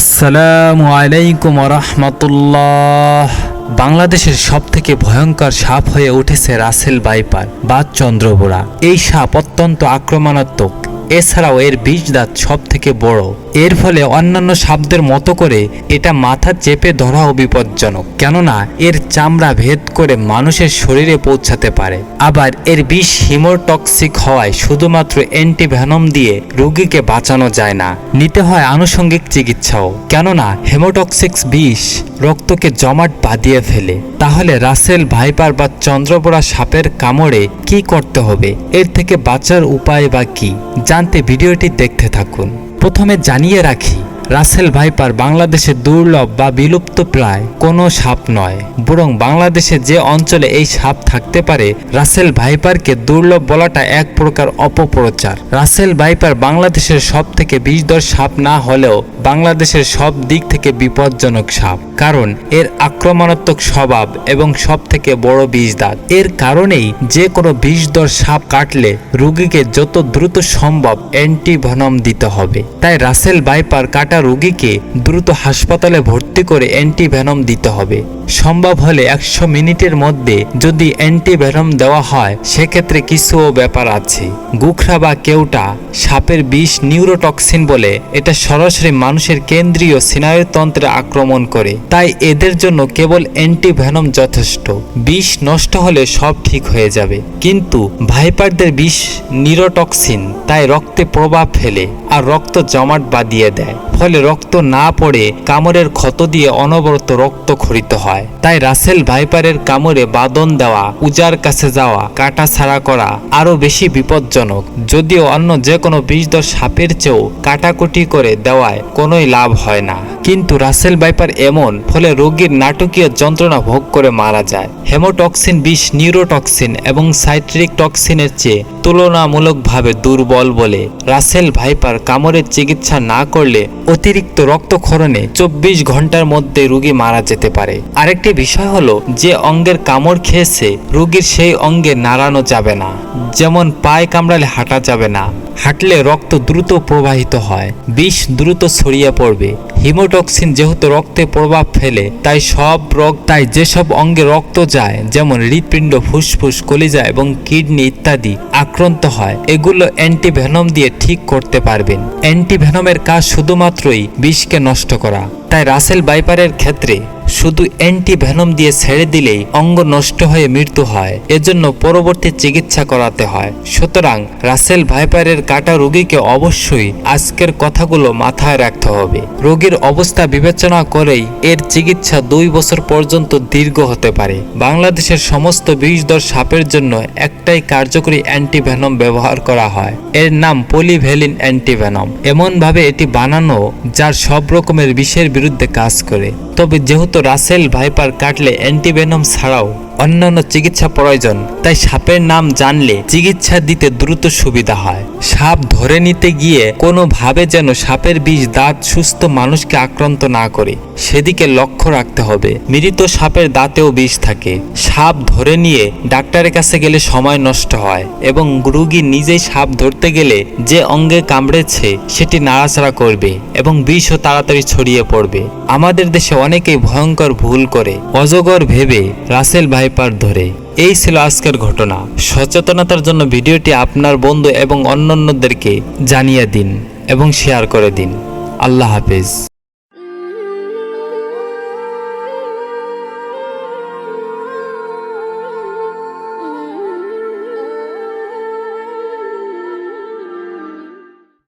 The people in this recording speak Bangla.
আসসালামু আলাইকুম রহমতুল্লাহ বাংলাদেশের সব থেকে ভয়ঙ্কর সাপ হয়ে উঠেছে রাসেল বাইপার বা চন্দ্রবোড়া এই সাপ অত্যন্ত আক্রমণাত্মক। এছাড়াও এর বিষ দাঁত সব থেকে বড়। এর ফলে অন্যান্য সাপদের মতো করে এটা মাথা চেপে ধরাও বিপজ্জনক। কেননা, এর চামড়া ভেদ করে মানুষের শরীরে পৌঁছাতে পারে। আবার এর বিষ হিমোটক্সিক হওয়ায় শুধুমাত্র অ্যান্টিভ্যানম দিয়ে রোগীকে বাঁচানো যায় না। নিতে হয় আনুষঙ্গিক চিকিৎসাও। কেননা হেমোটক্সিক্স বিষ রক্তকে জমাট বাঁধিয়ে ফেলে। তাহলে রাসেল ভাইপার বা চন্দ্রপোড়া সাপের কামড়ে কি করতে হবে? এর থেকে বাঁচার উপায় বা কি? জানতে ভিডিওটি দেখতে থাকুন। প্রথমে জানিয়ে রাখি। রাসেল ভাইপার বাংলাদেশে দুর্লভ বা বিলুপ্ত প্রায় কোনো সাপ নয়। বরং বাংলাদেশে যে অঞ্চলে এই সাপ থাকতে পারে, রাসেল ভাইপারকে দুর্লভ বলাটা এক প্রকার অপপ্রচার। রাসেল ভাইপার বাংলাদেশের সব থেকে বিষধর সাপ না হলেও বাংলাদেশের সব দিক থেকে বিপজ্জনক সাপ। কারণ এর আক্রমণাত্মক স্বভাব এবং সব থেকে বড় বিষ দাঁত এর কারণেই যে কোনো বিষধর সাপ কাটলে রুগীকে যত দ্রুত সম্ভব অ্যান্টিভনম দিতে হবে। তাই রাসেল ভাইপার কাটা রোগীকে দ্রুত হাসপাতালে ভর্তি করে অ্যান্টিভেনম দিতে হবে। সম্ভব হলে একশো মিনিটের মধ্যে যদি অ্যান্টিভেনম দেওয়া হয়, সেক্ষেত্রে কিছুও ব্যাপার আছে। গুখরা বা কেউটা সাপের বিষ নিউরোটক্সিন বলে এটা সরাসরি মানুষের কেন্দ্রীয় স্নায়ুতন্ত্রে আক্রমণ করে। তাই এদের জন্য কেবল অ্যান্টিভেনম যথেষ্ট। বিষ নষ্ট হলে সব ঠিক হয়ে যাবে। কিন্তু ভাইপারদের বিষ নিউরোটক্সিন, তাই রক্তে প্রভাব ফেলে। আর রক্ত জমাট বাঁধিয়ে দেয়। ফলে রক্ত না পড়ে কামড়ের ক্ষত দিয়ে অনবরত রক্ত খরিত হয়। তাই রাসেল ভাইপারের কামড়ে বাদন দেওয়া উজার কাছে যাওয়া, কাটা ছাড়া করা আরও বেশি বিপজ্জনক। যদিও অন্য যে কোনো বিষধর সাপের চেয়েও কাটাকুটি করে দেওয়ায় কোনোই লাভ হয় না। কিন্তু রাসেল ভাইপার এমন, ফলে রোগীর নাটকীয় যন্ত্রণা ভোগ করে মারা যায়। হেমোটক্সিন বিষ নিউরোটক্সিন এবং সাইট্রিক টক্সিনের চেয়ে তুলনামূলকভাবে দুর্বল বলে রাসেল ভাইপার কামড়ের চিকিৎসা না করলে অতিরিক্ত রক্তক্ষরণে চব্বিশ ঘণ্টার মধ্যে রুগী মারা যেতে পারে। আরেকটি বিষয় হলো, যে অঙ্গের কামড় খেয়েছে, রোগীর সেই অঙ্গে নাড়ানো যাবে না। যেমন পায়ে কামড়ালে হাঁটা যাবে না। হাঁটলে রক্ত দ্রুত প্রবাহিত হয়, বিষ দ্রুত ছড়িয়ে পড়বে। হিমোটক্সিন যেহেতু রক্তে প্রভাব ফেলে, তাই সব রোগ, তাই যেসব অঙ্গে রক্ত যায়, যেমন হৃৎপিণ্ড, ফুসফুস, কলিজা এবং কিডনি ইত্যাদি, আক্রান্ত হয়। এগুলো অ্যান্টিভেনম দিয়ে ঠিক করতে পারবেন। অ্যান্টিভেনমের কাজ শুধুমাত্রই বিষকে নষ্ট করা। তাই রাসেল বাইপারের ক্ষেত্রে শুধু অ্যান্টি অ্যান্টিভেনম দিয়ে ছেড়ে দিলেই অঙ্গ নষ্ট হয়ে মৃত্যু হয়। এজন্য পরবর্তী চিকিৎসা করাতে হয়। সুতরাং রাসেল ভাইপারের কাটা রোগীকে অবশ্যই আজকের কথাগুলো মাথায় রাখতে হবে। রোগীর অবস্থা বিবেচনা করেই এর চিকিৎসা দুই বছর পর্যন্ত দীর্ঘ হতে পারে। বাংলাদেশের সমস্ত বিষধর সাপের জন্য একটাই কার্যকরী অ্যান্টিভেনম ব্যবহার করা হয়। এর নাম পলিভ্যালিন অ্যান্টিভেনম। এমনভাবে এটি বানানো, যার সব রকমের বিষের বিরুদ্ধে কাজ করে। তবে যেহেতু রাসেল ভাইপার কাটলে অ্যান্টিভেনম ছাড়াও অন্যান্য চিকিৎসা প্রয়োজন। তাই সাপের নাম জানলে চিকিৎসা দিতে দ্রুত সুবিধা হয়। সাপ ধরে নিতে গিয়ে কোনোভাবে যেন সাপের বিষ দাঁত সুস্থ মানুষকে আক্রান্ত না করে, সেদিকে লক্ষ্য রাখতে হবে। মৃত সাপের দাঁতেও বিষ থাকে। সাপ ধরে নিয়ে ডাক্তারের কাছে গেলে সময় নষ্ট হয় এবং রুগী নিজেই সাপ ধরতে গেলে যে অঙ্গে কামড়েছে, সেটি নাড়াচাড়া করবে এবং বিষও তাড়াতাড়ি ছড়িয়ে পড়বে। আমাদের দেশে অনেকেই ভয়ঙ্কর ভুল করে। অজগর ভেবে রাসেল ভাইপার ধরে। এই ছিল আজকের ঘটনা। সচেতনতার জন্য ভিডিওটি আপনার বন্ধু এবং অন্যান্যদেরকে জানিয়ে দিন এবং শেয়ার করে দিন। আল্লাহ হাফেজ।